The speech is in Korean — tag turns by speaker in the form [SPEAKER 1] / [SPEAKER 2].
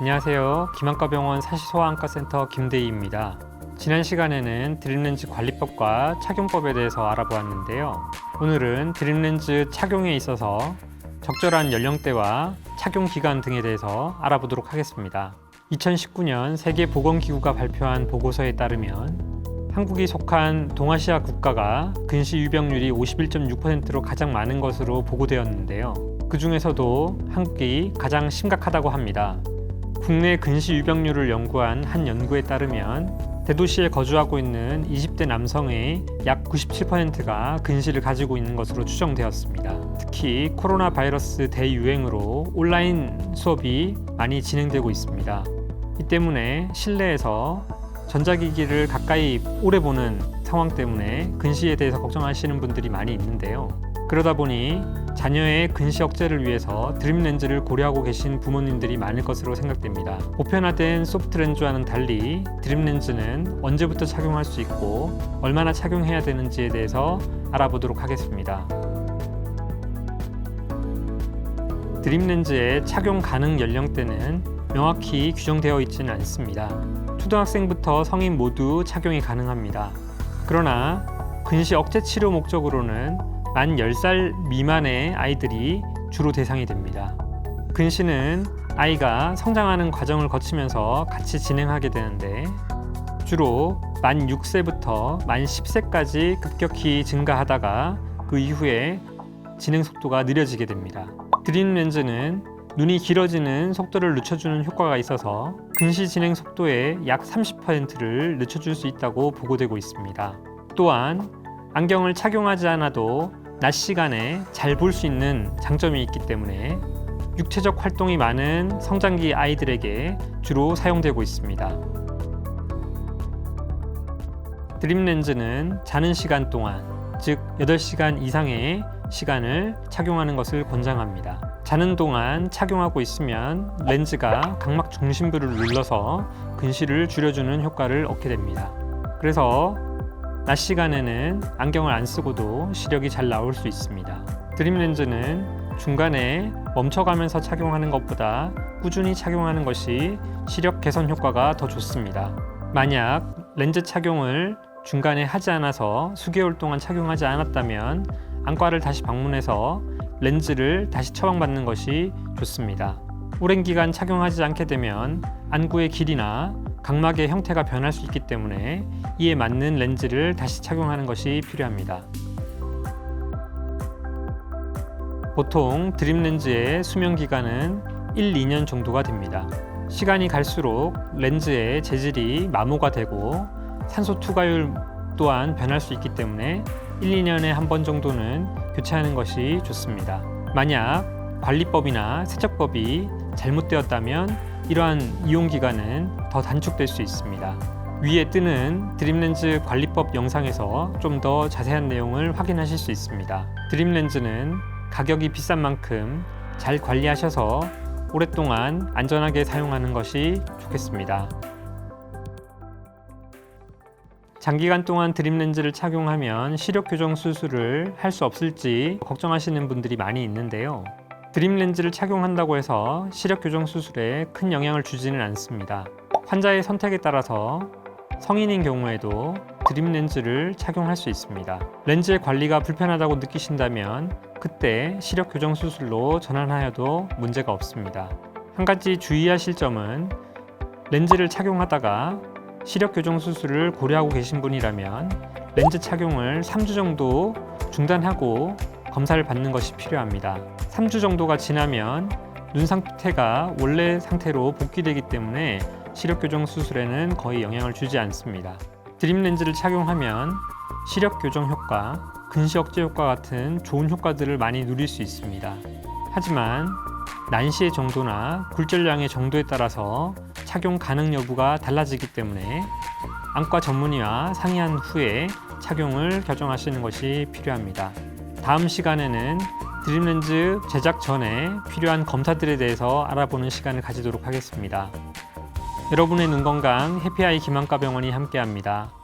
[SPEAKER 1] 안녕하세요. 김한과병원 사시소아안과센터 김대희입니다. 지난 시간에는 드림렌즈 관리법과 착용법에 대해서 알아보았는데요. 오늘은 드림렌즈 착용에 있어서 적절한 연령대와 착용 기간 등에 대해서 알아보도록 하겠습니다. 2019년 세계보건기구가 발표한 보고서에 따르면 한국이 속한 동아시아 국가가 근시 유병률이 51.6%로 가장 많은 것으로 보고되었는데요. 그 중에서도 한국이 가장 심각하다고 합니다. 국내 근시 유병률을 연구한 한 연구에 따르면 대도시에 거주하고 있는 20대 남성의 약 97%가 근시를 가지고 있는 것으로 추정되었습니다. 특히 코로나 바이러스 대유행으로 온라인 수업이 많이 진행되고 있습니다. 이 때문에 실내에서 전자기기를 가까이 오래 보는 상황 때문에 근시에 대해서 걱정하시는 분들이 많이 있는데요. 그러다 보니 자녀의 근시 억제를 위해서 드림 렌즈를 고려하고 계신 부모님들이 많을 것으로 생각됩니다. 보편화된 소프트 렌즈와는 달리 드림 렌즈는 언제부터 착용할 수 있고 얼마나 착용해야 되는지에 대해서 알아보도록 하겠습니다. 드림 렌즈의 착용 가능 연령대는 명확히 규정되어 있지는 않습니다. 초등학생부터 성인 모두 착용이 가능합니다. 그러나 근시 억제 치료 목적으로는 만 10살 미만의 아이들이 주로 대상이 됩니다. 근시는 아이가 성장하는 과정을 거치면서 같이 진행하게 되는데 주로 만 6세부터 만 10세까지 급격히 증가하다가 그 이후에 진행 속도가 느려지게 됩니다. 드림 렌즈는 눈이 길어지는 속도를 늦춰주는 효과가 있어서 근시 진행 속도의 약 30%를 늦춰줄 수 있다고 보고되고 있습니다. 또한 안경을 착용하지 않아도 낮 시간에 잘 볼 수 있는 장점이 있기 때문에 육체적 활동이 많은 성장기 아이들에게 주로 사용되고 있습니다. 드림 렌즈는 자는 시간 동안, 즉 8시간 이상의 시간을 착용하는 것을 권장합니다. 자는 동안 착용하고 있으면 렌즈가 각막 중심부를 눌러서 근시를 줄여주는 효과를 얻게 됩니다. 그래서 낮 시간에는 안경을 안 쓰고도 시력이 잘 나올 수 있습니다. 드림 렌즈는 중간에 멈춰가면서 착용하는 것보다 꾸준히 착용하는 것이 시력 개선 효과가 더 좋습니다. 만약 렌즈 착용을 중간에 하지 않아서 수개월 동안 착용하지 않았다면 안과를 다시 방문해서 렌즈를 다시 처방받는 것이 좋습니다. 오랜 기간 착용하지 않게 되면 안구의 길이나 각막의 형태가 변할 수 있기 때문에 이에 맞는 렌즈를 다시 착용하는 것이 필요합니다. 보통 드림 렌즈의 수명 기간은 1, 2년 정도가 됩니다. 시간이 갈수록 렌즈의 재질이 마모가 되고 산소 투과율 또한 변할 수 있기 때문에 1, 2년에 한 번 정도는 교체하는 것이 좋습니다. 만약 관리법이나 세척법이 잘못되었다면 이러한 이용 기간은 더 단축될 수 있습니다. 위에 뜨는 드림렌즈 관리법 영상에서 좀 더 자세한 내용을 확인하실 수 있습니다. 드림렌즈는 가격이 비싼 만큼 잘 관리하셔서 오랫동안 안전하게 사용하는 것이 좋겠습니다. 장기간 동안 드림 렌즈를 착용하면 시력 교정 수술을 할 수 없을지 걱정하시는 분들이 많이 있는데요. 드림 렌즈를 착용한다고 해서 시력 교정 수술에 큰 영향을 주지는 않습니다. 환자의 선택에 따라서 성인인 경우에도 드림 렌즈를 착용할 수 있습니다. 렌즈의 관리가 불편하다고 느끼신다면 그때 시력 교정 수술로 전환하여도 문제가 없습니다. 한 가지 주의하실 점은 렌즈를 착용하다가 시력 교정 수술을 고려하고 계신 분이라면 렌즈 착용을 3주 정도 중단하고 검사를 받는 것이 필요합니다. 3주 정도가 지나면 눈 상태가 원래 상태로 복귀되기 때문에 시력 교정 수술에는 거의 영향을 주지 않습니다. 드림 렌즈를 착용하면 시력 교정 효과, 근시 억제 효과 같은 좋은 효과들을 많이 누릴 수 있습니다. 하지만 난시의 정도나 굴절량의 정도에 따라서 착용 가능 여부가 달라지기 때문에 안과 전문의와 상의한 후에 착용을 결정하시는 것이 필요합니다. 다음 시간에는 드림렌즈 제작 전에 필요한 검사들에 대해서 알아보는 시간을 가지도록 하겠습니다. 여러분의 눈 건강 해피아이 김한과 병원이 함께합니다.